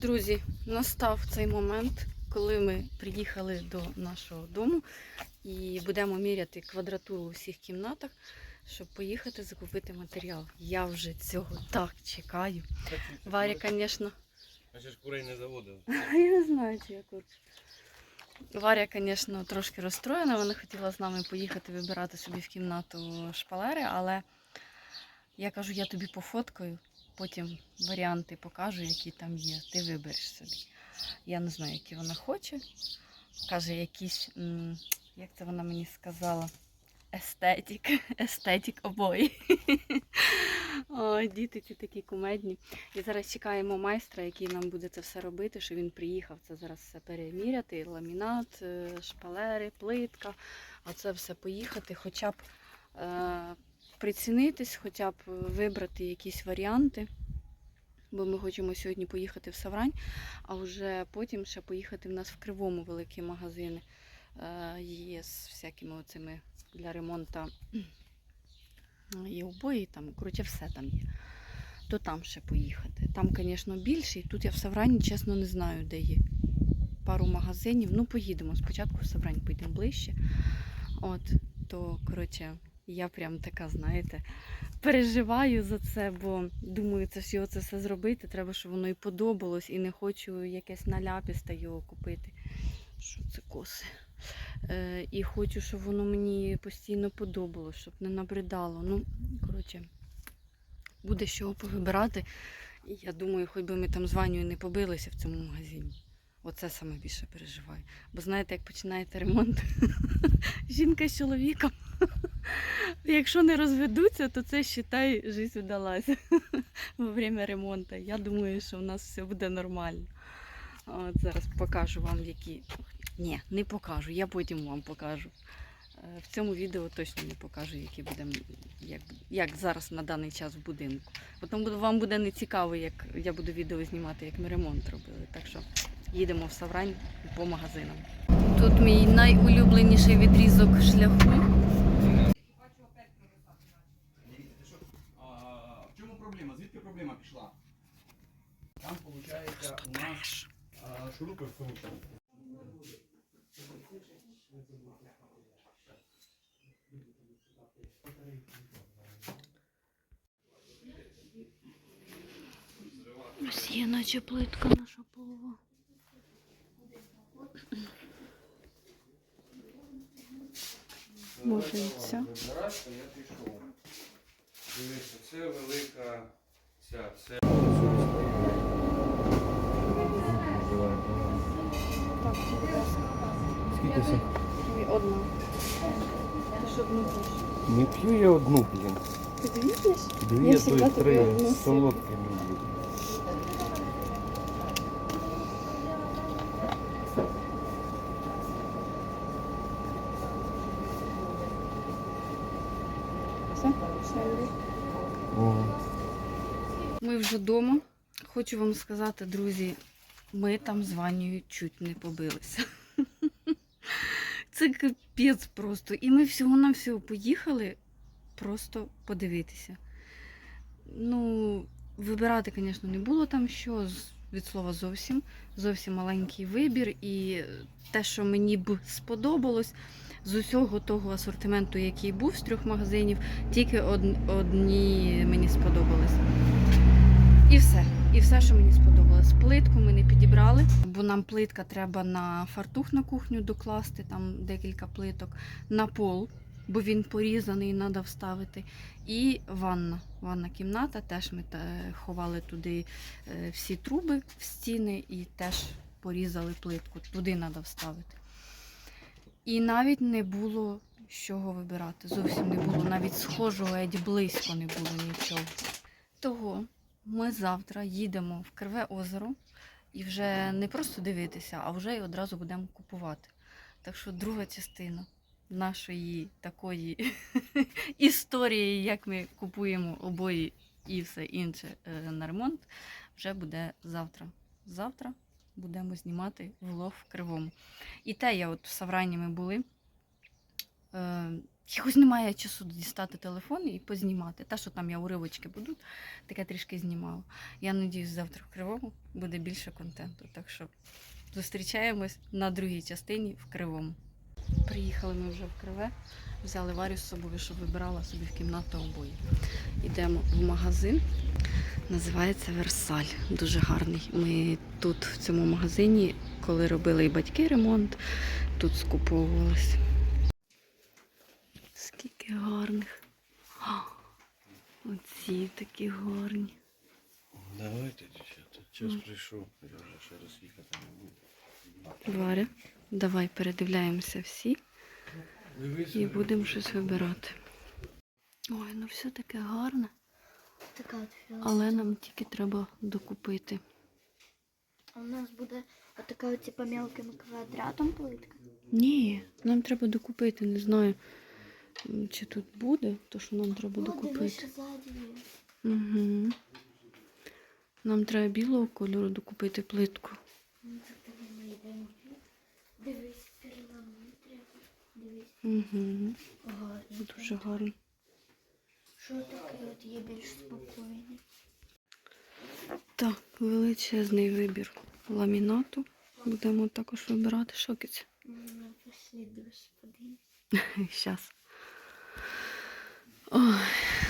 Друзі, настав цей момент, коли ми приїхали до нашого дому і будемо міряти квадратуру у всіх кімнатах, щоб поїхати закупити матеріал. Я вже цього так чекаю. Варя, звісно, А ще ж курей не заводили. я не знаю, чи я курчу. Варя, звісно, трошки розстроєна. Вона хотіла з нами поїхати вибирати собі в кімнату шпалери, але я кажу, я тобі пофоткаю, потім варіанти покажу, які там є. Ти вибереш собі. Я не знаю, які вона хоче. Каже, якісь, як це вона мені сказала? Естетик, естетик обої. О, діти ці такі кумедні. І зараз чекаємо майстра, який нам буде це все робити, що він приїхав це зараз все переміряти, ламінат, е, шпалери, плитка, а це все поїхати, хоча б е, прицінитись, хоча б вибрати якісь варіанти. Бо ми хочемо сьогодні поїхати в Саврань, а вже потім ще поїхати в нас в Кривому великі магазини. Е, є з всякими оцими для ремонту і обої, там, коротше, все там є. То там ще поїхати. Там, звісно, більше. І тут я в Саврані, чесно, не знаю, де є. Пару магазинів. Ну, поїдемо. Спочатку в Саврань поїдемо ближче. От, то, коротше, я прям така, знаєте, переживаю за це, бо думаю, це всього це все зробити. Треба, щоб воно і подобалось, і не хочу якесь наляпісте його купити. Що це коси? Е, і хочу, щоб воно мені постійно подобалось, щоб не набридало. Ну, коротше, буде чого повибирати. І я думаю, хоч би ми там з Ванею не побилися в цьому магазині. Оце саме більше переживаю. Бо знаєте, як починаєте ремонт, жінка з чоловіком. Якщо не розведуться, то це считай, життя вдалася во время ремонту. Я думаю, що у нас все буде нормально. От зараз покажу вам, які. Ні, не покажу, я потім вам покажу. Е, В цьому відео точно не покажу, які будемо, як, як зараз на даний час в будинку. Потім вам буде не цікаво, як я буду відео знімати, як ми ремонт робили. Так що їдемо в Саврань по магазинам. Тут мій найулюбленіший відрізок шляху. В чому проблема? Звідки проблема пішла? Там, виходить, у нас шурупи вкручені. Ось є наче плитка наша полова. Може, і ця? Вибирати, я пішов. Дивіться, це велика ця, це. Скільки це? Одна. Ти ж одну п'єш? Не п'ю я одну, блін. Ти дві п'єш? Дві, а то й три. одну сип. Солодке люблю. Все? Все, Юрій? О, Ми вже вдома. Хочу вам сказати, друзі, ми там з Ванією чуть не побилися. Це капець просто. І ми всього-навсього поїхали просто подивитися. Ну, вибирати, звісно, не було там що від слова зовсім. Зовсім маленький вибір. І те, що мені б сподобалось, з усього того асортименту, який був з трьох магазинів, тільки од- одні мені сподобались. І все. І все, що мені сподобалось. Плитку ми не підібрали, бо нам плитка треба на фартух на кухню докласти, там декілька плиток, на пол, бо він порізаний, треба вставити. І ванна. Ванна кімната. Теж ми ховали туди е, всі труби в стіни і теж порізали плитку. Туди треба вставити. І навіть не було з чого вибирати. Зовсім не було. Навіть схожого геть близько не було нічого. Того ми завтра їдемо в Криве озеро і вже не просто дивитися, а вже й одразу будемо купувати. Так що друга частина нашої такої історії, як ми купуємо обої і все інше е, на ремонт, вже буде завтра. Завтра будемо знімати влог в Кривому. І те я от в Саврані ми були. Е, якось немає часу дістати телефон і познімати. Те, що там я уривочки буду, таке трішки знімала. Я надіюсь, завтра в Кривому буде більше контенту. Так що зустрічаємось на другій частині в Кривому. Приїхали ми вже в Криве, взяли Варю з собою, щоб вибирала собі в кімнату обої. Йдемо в магазин. Називається Версаль. Дуже гарний. Ми тут, в цьому магазині, коли робили і батьки ремонт, тут скуповувалися. Скільки гарних. А, Оці такі гарні. Давайте, дівчата. Час прийшов. Я вже ще раз їхати не буду. Варя, давай передивляємося всі і будемо щось вибирати. Ой, ну все таке гарне, але нам тільки треба докупити. А у нас буде отака от, типа мелким квадратом плитка. Ні, нам треба докупити, не знаю, чи тут буде, то що нам треба О, докупити. Угу. Нам треба білого кольору докупити плитку. Ну, так тоді ми йдемо. Дивись, переламуй треба. Дивись. Угу. Гарно. Дуже гарно. Що таке от є більш спокійний? Так, величезний вибір ламінату. Будемо також вибирати шокіць. Щас. Ой,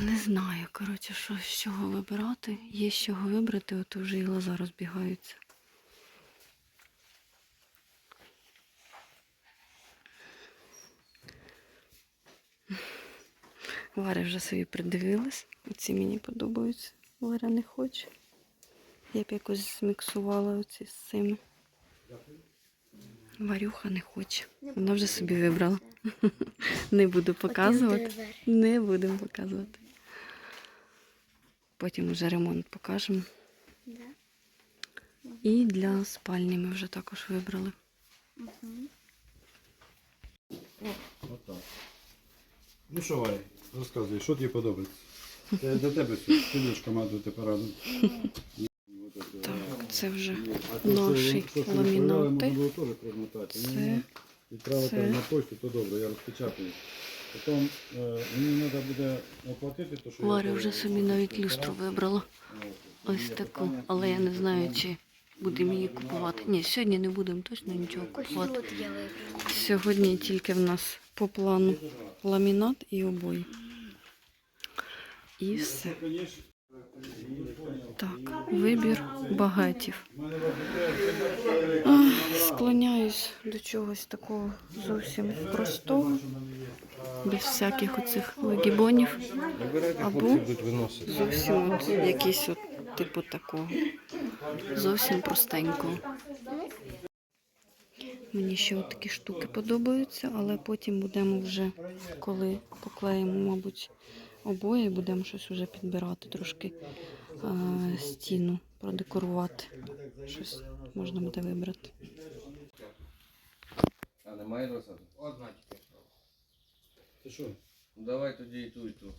не знаю, коротше, що з чого вибирати. Є з чого вибрати, от вже і глаза розбігаються. Варя вже собі придивилась. Оці мені подобаються. Варя не хоче. Я б якось зміксувала оці з цими. Варюха не хоче. Вона вже собі вибрала. Не буду показувати. Не будемо показувати. Потім вже ремонт покажемо. І для спальні ми вже також вибрали. Отак. Ну що, Варя, розказуй, що тобі подобається? Це для тебе сидочка мати тепер разом. Так, це вже А наші ламінати. було теж промотати. Це- Ну, Відправити на почту, то добре, я розпечатаю. Потім е, мені треба буде оплатити, то що я Варя вже собі навіть люстру вибрала. Ось таку. Але я не знаю, чи будемо її купувати. Ні, сьогодні не будемо точно нічого купувати. Сьогодні тільки в нас по плану ламінат і обої. І все. Так, вибір багатів. Склоняюсь до чогось такого зовсім простого, без всяких оцих. Вибирайте, Або-. Зовсім якийсь от типу такого. Зовсім простенького. Мені ще от такі штуки подобаються, але потім будемо вже, коли поклеїмо, мабуть, обоє, будемо щось вже підбирати, трошки е, стіну продекорувати. Щось можна буде вибрати. А немає 20? Одна тільки. Це що? Давай тоді і ту, і ту.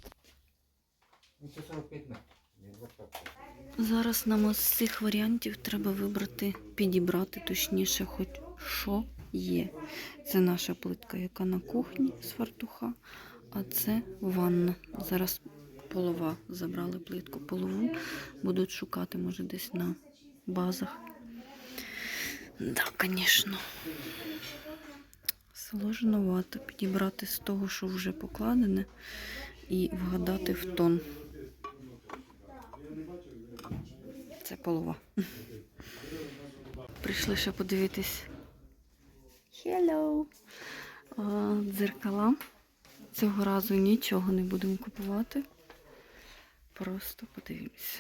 Ну це 45 метрів. Не 25. Зараз нам із цих варіантів треба вибрати, підібрати точніше, хоч що є. Це наша плитка, яка на кухні з фартуха, а це ванна. Зараз полова забрали плитку полову. Будуть шукати, може, десь на базах. Так, звісно. Сложновато підібрати з того, що вже покладене, і вгадати в тон. Це полова. Прийшли ще подивитись. Hello! Дзеркала. Цього разу нічого не будемо купувати. Просто подивимося.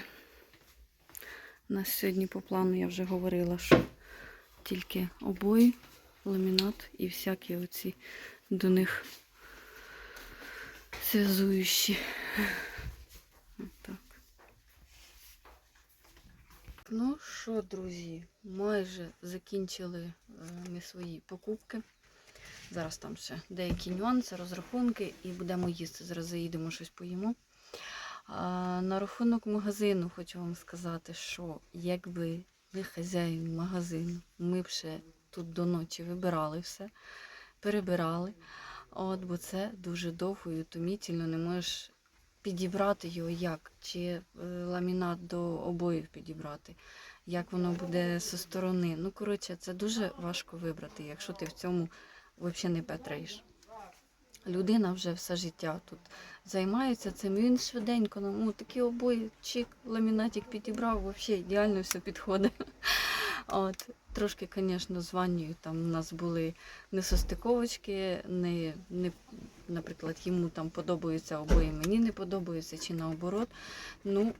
У нас сьогодні по плану я вже говорила, що тільки обої, ламінат і всякі оці до них зв'язуючі. Так. Ну що, друзі, майже закінчили е, ми свої покупки. Зараз там ще деякі нюанси, розрахунки, і будемо їсти. Зараз заїдемо щось поїмо. На рахунок магазину хочу вам сказати, що якби ви хазяїн магазину, ми б ще тут до ночі вибирали все, перебирали. От, бо це дуже довго і утомітельно, не можеш підібрати його як, чи е, ламінат до обоїв підібрати, як воно буде зі сторони. Ну, коротше, це дуже важко вибрати, якщо ти в цьому взагалі не петраєш. Людина вже все життя тут займається цим. Він швиденько, ну такі обої, чик, ламінатик підібрав, взагалі ідеально все підходить. От, трошки, звісно, з ванною там у нас були несостиковочки, не, не, наприклад, йому там подобаються обої, мені не подобаються, чи наоборот. Ну,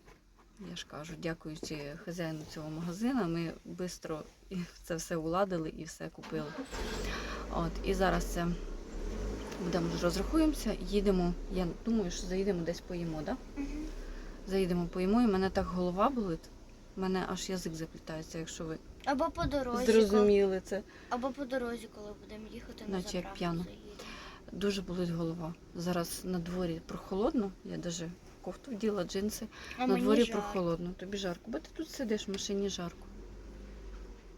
я ж кажу, дякуючи хазяїну цього магазину, ми швидко це все уладили і все купили. От, і зараз це будемо розрахуємося, їдемо. Я думаю, що заїдемо десь поїмо, так? Да? Заїдемо поїмо, і мене так голова болить. У мене аж язик заплітається, якщо ви Або по дорозі. зрозуміли це. Або по дорозі, коли будемо їхати на Наче як заправку. п'яно. заїдемо. Дуже болить голова. Зараз на дворі прохолодно, я навіть кофту вділа, джинси. А на мені дворі жарко. прохолодно, тобі жарко, бо ти тут сидиш в машині жарко.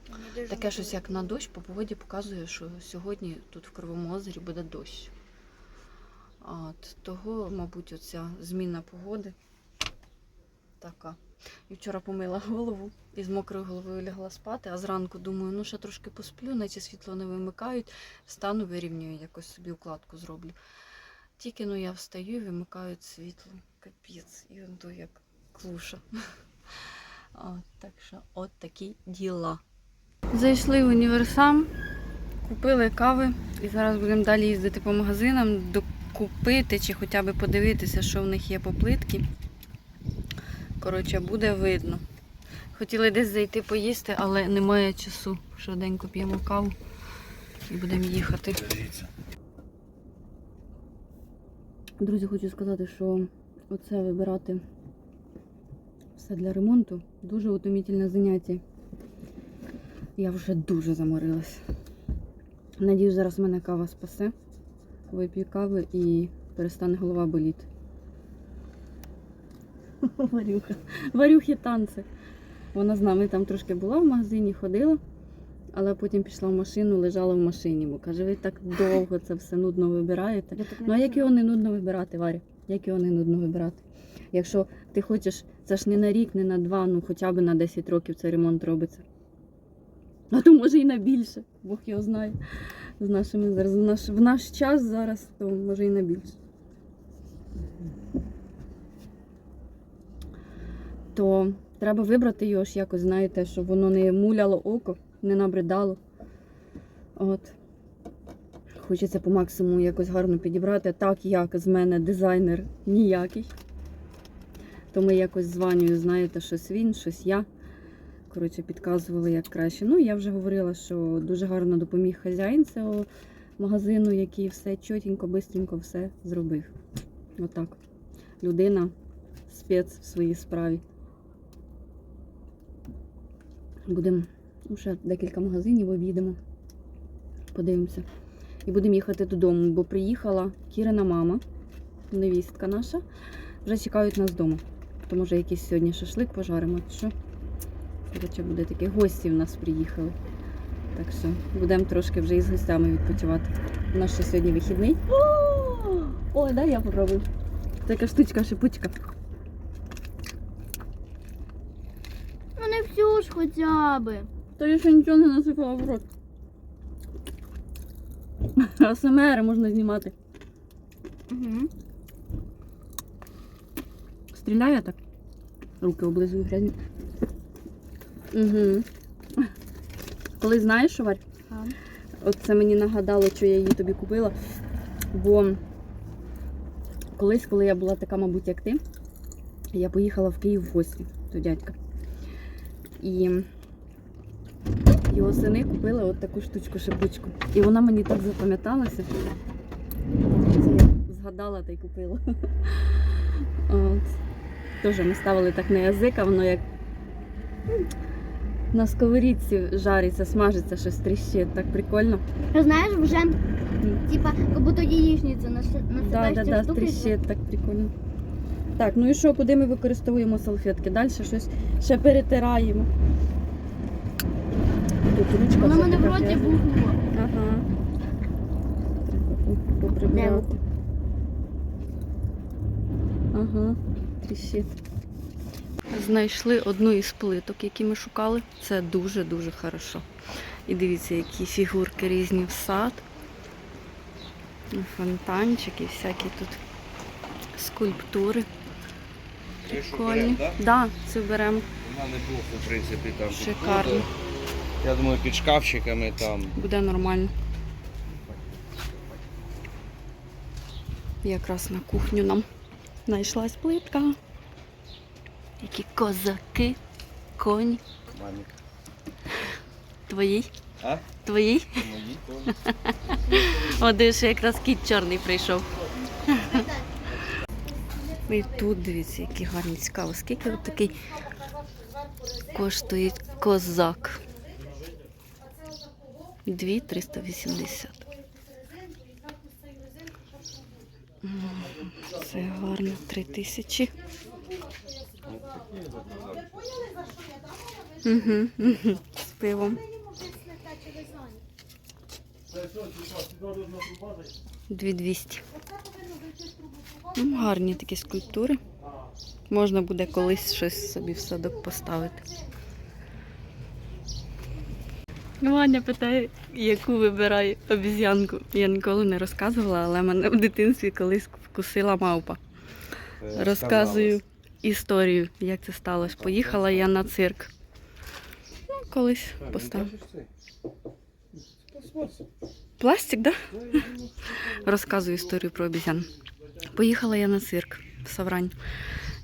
Мені дуже Таке щось як на дощ, по погоді показує, що сьогодні тут в Кривому озері буде дощ. От, того, мабуть, оця зміна погоди така. І вчора помила голову і з мокрою головою лягла спати, а зранку думаю, ну ще трошки посплю, наче світло не вимикають, встану, вирівнюю, якось собі укладку зроблю. Тільки ну я встаю і вимикають світло. Капець, і йду як клуша. От, так що от такі діла. Зайшли в універсам, купили кави і зараз будемо далі їздити по магазинам, докупити чи хоча б подивитися, що в них є по плитки. Коротше, буде видно. Хотіли десь зайти поїсти, але немає часу. Швиденько п'ємо каву і будемо їхати. Друзі, хочу сказати, що оце вибирати все для ремонту дуже утомітельне заняття. Я вже дуже заморилась. Надію, зараз мене кава спасе. Вип'ю кави і перестане голова боліти. Варюха. Варюхи танці. Вона з нами там трошки була в магазині, ходила, але потім пішла в машину, лежала в машині, бо каже, ви так довго це все нудно вибираєте. Ну а як його не нудно вибирати, Варя? Як його не нудно вибирати? Якщо ти хочеш, це ж не на рік, не на два, ну хоча б на 10 років цей ремонт робиться. А то може і на більше, Бог його знає. З нашими зараз в наш, в наш час зараз, то може і на більше. То треба вибрати його ж якось, знаєте, щоб воно не муляло око, не набридало. От. Хочеться по максимуму якось гарно підібрати, так як з мене дизайнер ніякий. То ми якось з Ванею, знаєте, щось він, щось я. Коротше, підказували як краще. Ну, я вже говорила, що дуже гарно допоміг хазяїн цього магазину, який все чотенько, бистренько все зробив. Отак. Людина спец в своїй справі. Будемо ще декілька магазинів обійдемо. Подивимося. І будемо їхати додому, бо приїхала Кірина мама, невістка наша. Вже чекають нас вдома. То може якийсь сьогодні шашлик пожаримо. Що? Коротше, буде таке. Гості в нас приїхали. Так що будемо трошки вже із гостями відпочивати. У нас ще сьогодні вихідний. О, Ой, дай я попробую. Така штучка не ж хоча би. Та я ще нічого не насипала в рот. АСМР можна знімати. Угу. Стріляє так. Руки облизую грязні. Угу. Коли знаєш, що Варь? От це мені нагадало, що я її тобі купила. Бо колись, коли я була така, мабуть, як ти, я поїхала в Київ в гості до дядька. І його сини купили от таку штучку-шипучку. І вона мені так запам'яталася. Це я згадала та й купила. От. Теж ми ставили так на язик, а воно як на сковорідці жариться, смажиться, щось тріщить. Так прикольно. Знаєш, вже типа, як будто яєчниця Да, насипаєш да, да, і тріщить, так прикольно. Так, ну і що, куди ми використовуємо салфетки? Далі щось ще перетираємо. Тут ручка Воно вся мене в роті бухнуло. Ага. Треба поприбирати. Ага, тріщить. Знайшли одну із плиток, які ми шукали. Це дуже-дуже хорошо. І дивіться, які фігурки різні в сад. Фонтанчики, всякі тут скульптури. Прикольні. так? Да, це беремо. Вона не плохо, в принципі, там. Шикарно. підходить. Я думаю, під шкафчиками там. Буде нормально. Якраз на кухню нам знайшлась плитка. Які козаки, коні. Мамі. Твої? А? Твої? Мої то. О, якраз кіт чорний прийшов. І тут дивіться, які гарні цікаво. Скільки от такий коштує козак? 2,380. М, Це гарно, 3 тисячі. Угу, угу. З пивом. Дві двісті. Ну, гарні такі скульптури. Можна буде колись щось собі в садок поставити. Ваня питає, яку вибирає обіз'янку. Я ніколи не розказувала, але мене в дитинстві колись вкусила мавпа. Розказую історію, як це сталося. Поїхала я на цирк. Ну, колись поставила. Пластик, так? Да? Розказую історію про обізян. Поїхала я на цирк в Саврань.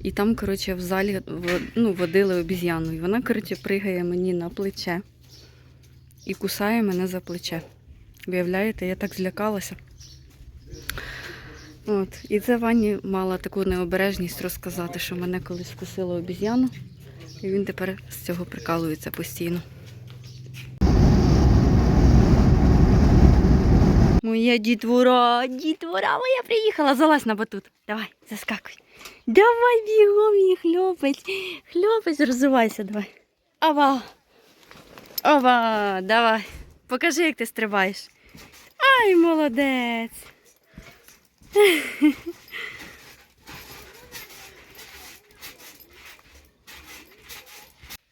І там, коротше, в залі ну, водили обіз'яну. І вона, коротше, пригає мені на плече і кусає мене за плече. Виявляєте, я так злякалася. От. І це Вані мала таку необережність розказати, що мене колись вкусила обіз'яну. І він тепер з цього прикалується постійно. Моя дітвора, дітвора моя приїхала, залазь на батут. Давай, заскакуй. Давай бігом, мій хлопець. Хлопець, розвивайся, давай. Ава. Ова, давай. Покажи, як ти стрибаєш. Ай, молодець.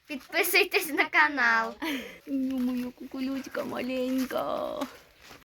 Підписуйтесь на канал. Ну, моя кукулючка маленька.